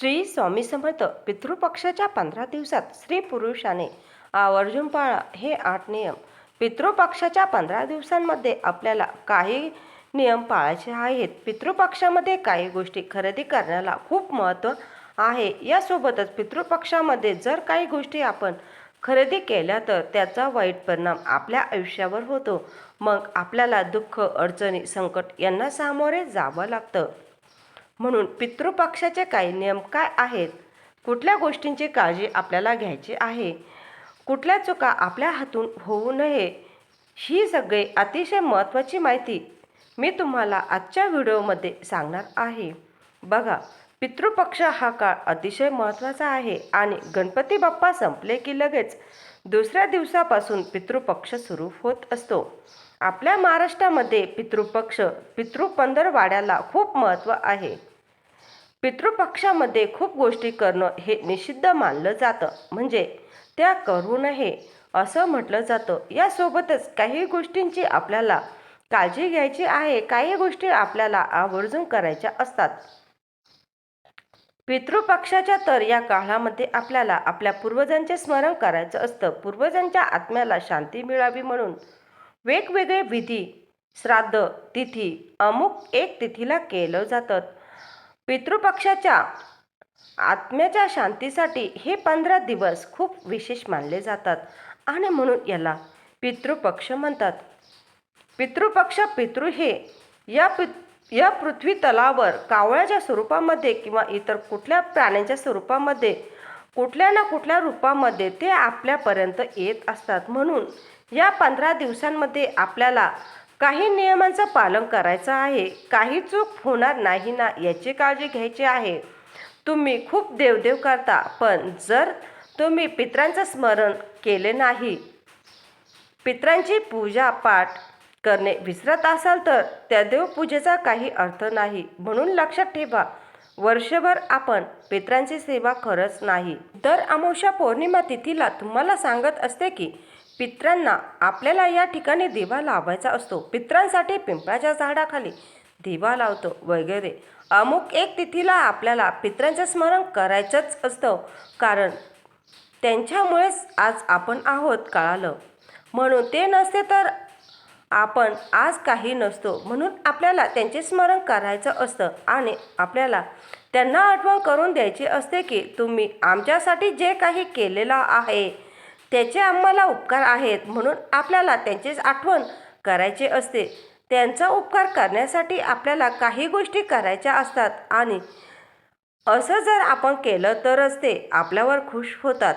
श्री स्वामी समर्थ पितृपक्षाच्या पंधरा दिवसात स्त्री पुरुषाने आवर्जून पाळा हे आठ नियम. पितृपक्षाच्या पंधरा दिवसांमध्ये आपल्याला काही नियम पाळायचे आहेत. पितृपक्षामध्ये काही गोष्टी खरेदी करण्याला खूप महत्त्व आहे. यासोबतच पितृपक्षामध्ये जर काही गोष्टी आपण खरेदी केल्या तर त्याचा वाईट परिणाम आपल्या आयुष्यावर होतो. मग आपल्याला दुःख अडचणी संकट यांना सामोरे जावं लागतं. म्हणून पितृपक्षाचे काही नियम काय आहेत? कुठल्या गोष्टींची काळजी आपल्याला घ्यायची आहे? कुठल्या चुका आपल्या हातून होऊ नये? ही सगळी अतिशय महत्त्वाची माहिती मी तुम्हाला आजच्या व्हिडिओमध्ये सांगणार आहे. बघा पितृपक्ष हा काळ अतिशय महत्त्वाचा आहे आणि गणपती बाप्पा संपले की लगेच दुसऱ्या दिवसापासून पितृपक्ष सुरू होत असतो. आपल्या महाराष्ट्रामध्ये पितृपक्ष पितृपंदरवाड्याला खूप महत्त्व आहे. पितृपक्षामध्ये खूप गोष्टी करणं हे निषिद्ध मानलं जातं. म्हणजे त्या करू नये असं म्हटलं जातं. यासोबतच काही गोष्टींची आपल्याला काळजी घ्यायची आहे. काही गोष्टी आपल्याला आवर्जून करायच्या असतात. पितृपक्षाच्या तर या काळामध्ये आपल्याला आपल्या पूर्वजांचे स्मरण करायचं असतं. पूर्वजांच्या आत्म्याला शांती मिळावी म्हणून वेगवेगळे विधी श्राद्ध तिथी अमुक एक तिथीला केलं जातं. पितृपक्षाच्या आत्म्याच्या शांतीसाठी हे पंधरा दिवस खूप विशेष मानले जातात. आणि म्हणून याला पितृपक्ष म्हणतात. पितृपक्ष पितृ हे या पि या पृथ्वी तलावर कावळ्याच्या स्वरूपामध्ये किंवा इतर कुठल्या प्राण्यांच्या स्वरूपामध्ये कुठल्या ना कुठल्या रूपामध्ये ते आपल्यापर्यंत येत असतात. म्हणून या पंधरा दिवसांमध्ये आपल्याला काही नियमांचं पालन करायचं आहे. काही चूक होणार नाही ना याची काळजी घ्यायची आहे. तुम्ही खूप देवदेव करता पण जर तुम्ही पित्रांचं स्मरण केले नाही पित्रांची पूजा पाठ करणे विसरत असाल तर त्या देवपूजेचा काही अर्थ नाही. म्हणून लक्षात ठेवा वर्षभर आपण पित्रांची सेवा करत नाही. दर अमावस्या पौर्णिमा तिथीला तुम्हाला सांगत असते की पित्रांना आपल्याला या ठिकाणी दिवा लावायचा असतो. पित्रांसाठी पिंपळाच्या झाडाखाली दिवा लावतो वगैरे. अमुक एक तिथीला आपल्याला पित्रांचं स्मरण करायचंच असतं. कारण त्यांच्यामुळेच आज आपण आहोत कळालं. म्हणून ते नसते तर आपण आज काही नसतो. म्हणून आपल्याला त्यांचे स्मरण करायचं असतं. आणि आपल्याला त्यांना आठवण करून द्यायची असते की तुम्ही आमच्यासाठी जे काही केलेलं आहे त्याचे आम्हाला उपकार आहेत म्हणून आपल्याला त्यांचीच आठवण करायची असते. त्यांचा उपकार करण्यासाठी आपल्याला काही गोष्टी करायच्या असतात आणि असं जर आपण केलं तरच ते आपल्यावर खुश होतात.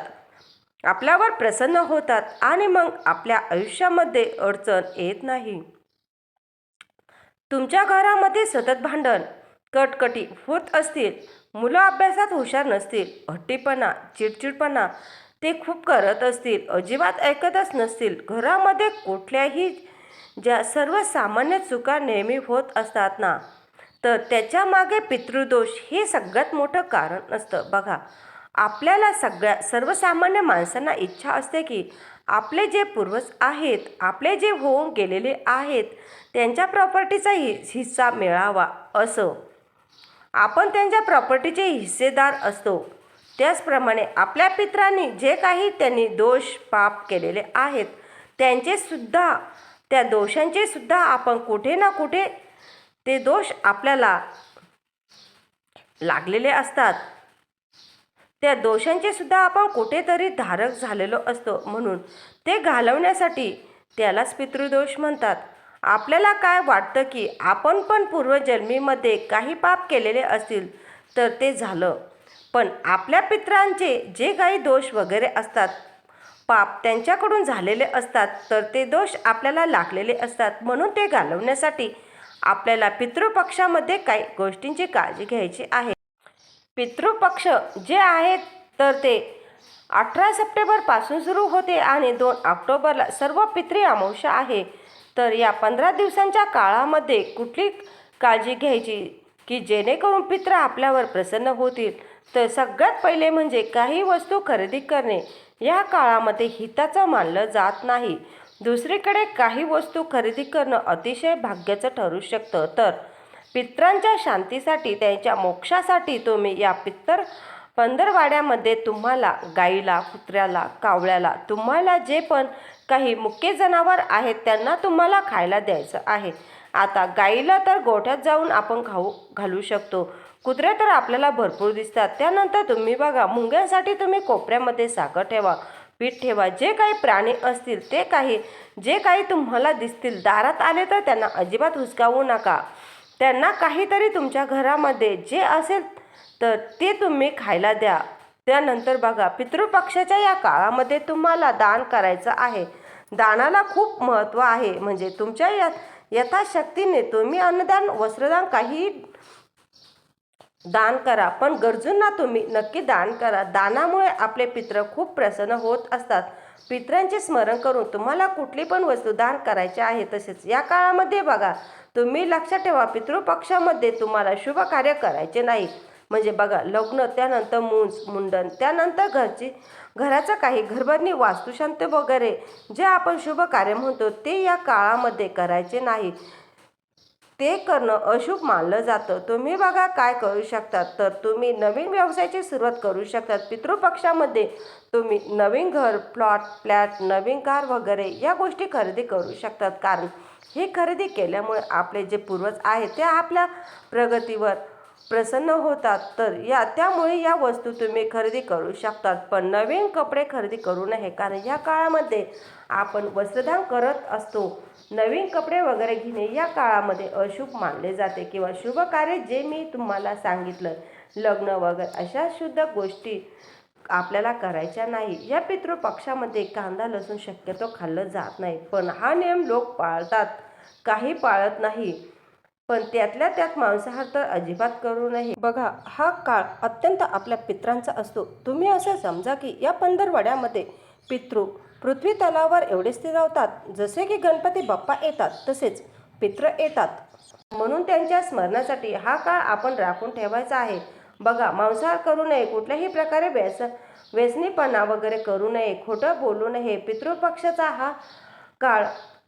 आपल्यावर प्रसन्न होतात आणि मग आपल्या आयुष्यामध्ये अडचण येत नाही. तुमच्या घरामध्ये सतत भांडण कटकटी होत असतील मुलं अभ्यासात हुशार नसतील हट्टीपणा चिडचिडपणा ते खूप करत असतील अजिबात ऐकतच नसतील. घरामध्ये कुठल्याही ज्या सर्वसामान्य चुका नेहमी होत असतात ना तर त्याच्यामागे पितृदोष हे सगळ्यात मोठं कारण असतं. बघा आपल्याला सगळ्या सर्वसामान्य माणसांना इच्छा असते की आपले जे पूर्वज आहेत आपले जे होऊन गेलेले आहेत त्यांच्या प्रॉपर्टीचा हि हिस्सा मिळावा असं. आपण त्यांच्या प्रॉपर्टीचे हिस्सेदार असतो. त्याचप्रमाणे आपल्या पित्रांनी जे काही त्यांनी दोष पाप केलेले आहेत त्यांचेसुद्धा त्या दोषांचेसुद्धा आपण कुठे ना कुठे ते दोष आपल्याला लागलेले असतात. त्या दोषांचेसुद्धा आपण कुठेतरी धारक झालेलो असतो. म्हणून ते घालवण्यासाठी त्यालाच पितृदोष म्हणतात. आपल्याला काय वाटतं की आपण पण पूर्वजन्मीमध्ये काही पाप केलेले असतील तर ते झालं. पण आपल्या पित्रांचे जे काही दोष वगैरे असतात पाप त्यांच्याकडून झालेले असतात तर ते दोष आपल्याला लागलेले असतात. म्हणून ते घालवण्यासाठी आपल्याला पितृपक्षामध्ये काही गोष्टींची काळजी घ्यायची आहे. पितृपक्ष जे आहेत तर ते अठरा सप्टेंबरपासून सुरू होते आणि दोन ऑक्टोबरला सर्व पितृ अमावस्या आहे. तर या पंधरा दिवसांच्या काळामध्ये कुठली काळजी घ्यायची की जेणेकरून पित्र आपल्यावर प्रसन्न होतील? तर सगळ्यात पहिले म्हणजे काही वस्तू खरेदी करणे. या काळामध्ये हिताचं मानलं जात नाही. दुसरीकडे काही वस्तू खरेदी करणं अतिशय भाग्याचं ठरू शकतं. तर पित्रांच्या शांतीसाठी त्यांच्या मोक्षासाठी तुम्ही या पित्तर पंधरवाड्यामध्ये तुम्हाला गाईला कुत्र्याला कावळ्याला तुम्हाला जे पण काही मुख्य जनावर आहेत त्यांना तुम्हाला खायला द्यायचं आहे. आता गाईला तर गोठ्यात जाऊन आपण खाऊ घालू शकतो. कुत्रे तर आपल्याला भरपूर दिसतात. त्यानंतर तुम्ही बघा मुंग्यांसाठी तुम्ही कोपऱ्यामध्ये साखर ठेवा पीठ ठेवा जे काही प्राणी असतील ते काही जे काही तुम्हाला दिसतील दारात आले तर त्यांना अजिबात हुसकावू नका. त्यांना काहीतरी तुमच्या घरामध्ये जे असेल तर ते तुम्ही खायला द्या. त्यानंतर बघा पितृपक्षाच्या या काळामध्ये तुम्हाला दान करायचं आहे. दानाला खूप महत्त्व आहे. म्हणजे तुमच्या या यथाशक्तीने तुम्ही अन्नदान वस्त्रदान काही दान करा. पण गरजूंना तुम्ही नक्की दान करा. दानामुळे आपले पित्र खूप प्रसन्न होत असतात. पित्रांचे स्मरण करून तुम्हाला कुठली पण वस्तू दान करायचे आहे तसेच या काळामध्ये बघा तुम्ही लक्षात ठेवा. पितृपक्षामध्ये तुम्हाला शुभ कार्य करायचे नाही. म्हणजे बघा लग्न त्यानंतर मुंज मुंडन त्यानंतर घरची घराचं काही घरभरणी वास्तुशांत वगैरे जे आपण शुभ कार्य म्हणतो ते या काळामध्ये करायचे नाही. ते करणं अशुभ मानलं जातं. तुम्ही बघा काय करू शकतात. तर तुम्ही नवीन व्यवसायाची सुरुवात करू शकतात. पितृपक्षामध्ये तुम्ही नवीन घर प्लॉट फ्लॅट नवीन कार वगैरे या गोष्टी खरेदी करू शकतात. कारण हे खरेदी केल्यामुळे आपले जे पूर्वज आहेत ते आपल्या प्रगतीवर प्रसन्न होतात तर या त्यामुळे या वस्तू तुम्ही खरेदी करू शकतात. पण नवीन कपडे खरेदी करू नये कारण या काळामध्ये आपण वस्त्रदान करत असतो. नवीन कपडे वगैरे घेणे या काळामध्ये अशुभ मानले जाते. किंवा शुभ कार्य जे मी तुम्हाला सांगितलं लग्न वगैरे अशा शुद्ध गोष्टी आपल्याला करायच्या नाही. या पितृपक्षामध्ये कांदा लसूण शक्यतो खाल्लं जात नाही. पण हा नियम लोक पाळतात काही पाळत नाही. पण त्यातल्या त्यात मांसाहार तर अजिबात करू नये. बघा हा काळ अत्यंत आपल्या पित्रांचा असतो. तुम्ही असं समजा की या पंधरवड्यामध्ये पितृ पृथ्वी तलावर एवढे रावतात जसे की गणपती बाप्पा येतात तसेच पित्र येतात. म्हणून त्यांच्या स्मरणासाठी हा काळ आपण राखून ठेवायचा आहे. बघा मांसाहार करू नये कुठल्याही प्रकारे व्यस व्यसनीपणा वगैरे करू नये खोटं बोलू नये. पितृपक्षाचा हा काळ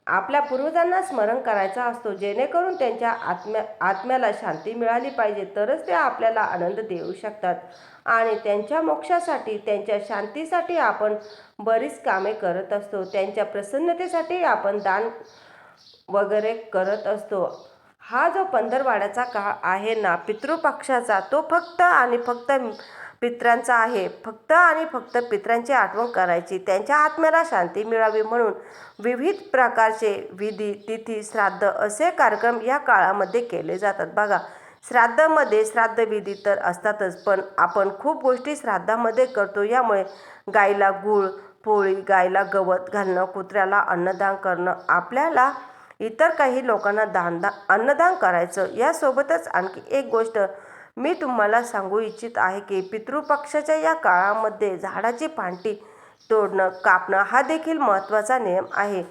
आपल्या पूर्वजांना स्मरण करायचा असतो जेणेकरून त्यांच्या आत्म्या आत्म्याला शांती मिळाली पाहिजे तरच ते आपल्याला आनंद देऊ शकतात. आणि त्यांच्या मोक्षासाठी त्यांच्या शांतीसाठी आपण बरीच कामे करत असतो. त्यांच्या प्रसन्नतेसाठी आपण दान वगैरे करत असतो. हा जो पंधरवाड्याचा काळ आहे ना पितृपक्षाचा तो फक्त आणि फक्त पित्रांचा आहे. फक्त आणि फक्त पित्रांची आठवण करायची. त्यांच्या आत्म्याला शांती मिळावी म्हणून विविध प्रकारचे विधी तिथी श्राद्ध असे कार्यक्रम या काळामध्ये केले जातात. बघा श्राद्धामध्ये श्राद्धविधी तर असतातच पण आपण खूप गोष्टी श्राद्धामध्ये करतो. यामुळे गाईला गूळ पोळी गायला गवत घालणं कुत्र्याला अन्नदान करणं आपल्याला इतर काही लोकांना दान दा अन्नदान करायचं यासोबतच आणखी एक गोष्ट मी तुम्हाला सांगू इच्छित आहे की पितृपक्षाच्या या काळामध्ये झाडाची पांटी तोडणं कापणं हा देखील महत्त्वाचा नियम आहे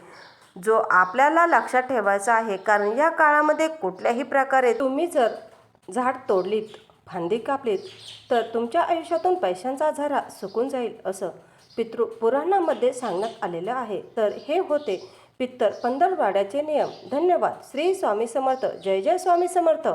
जो आपल्याला लक्षात ठेवायचा आहे. कारण या काळामध्ये कुठल्याही प्रकारे तुम्ही जर झाड तोडलीत फांदी कापलीत तर तुमच्या आयुष्यातून पैशांचा झरा सुकून जाईल असं पितृ पुराणामध्ये सांगण्यात आलेलं आहे. तर हे होते पित्तर पंधरवाड्याचे नियम. धन्यवाद. श्री स्वामी समर्थ. जय जय स्वामी समर्थ.